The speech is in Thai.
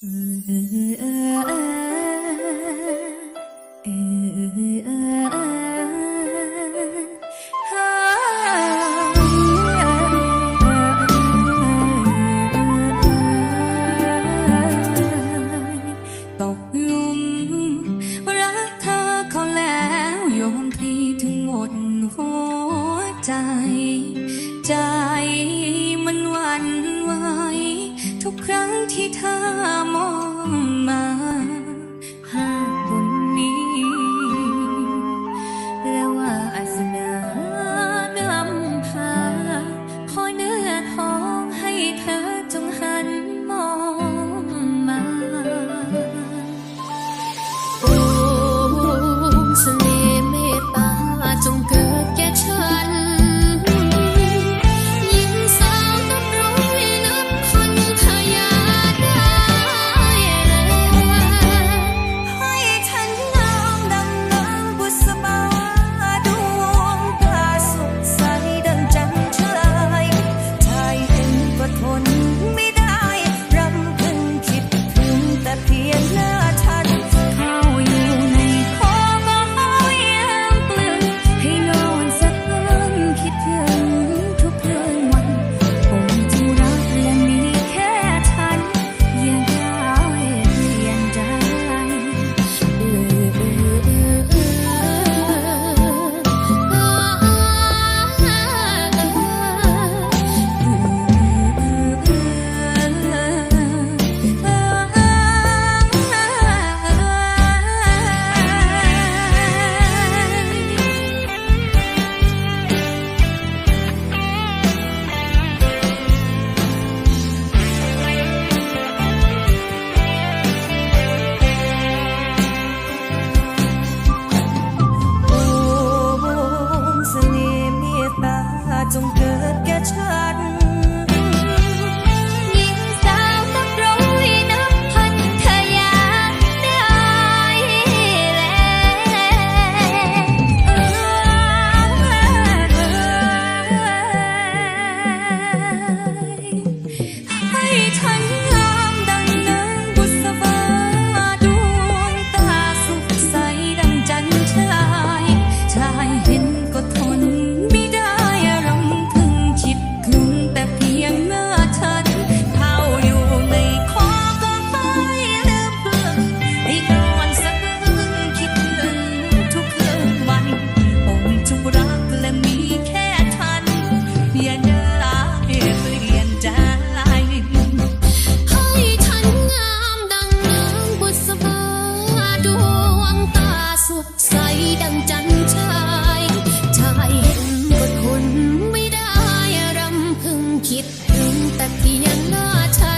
ตกลุมรักเธอเขาแล้วยมทีถึงหมดหัวใจ ใจมันวันไหวทุกครั้งที่ that gets high. คิดถึงแต่เกียงหน้าฉัน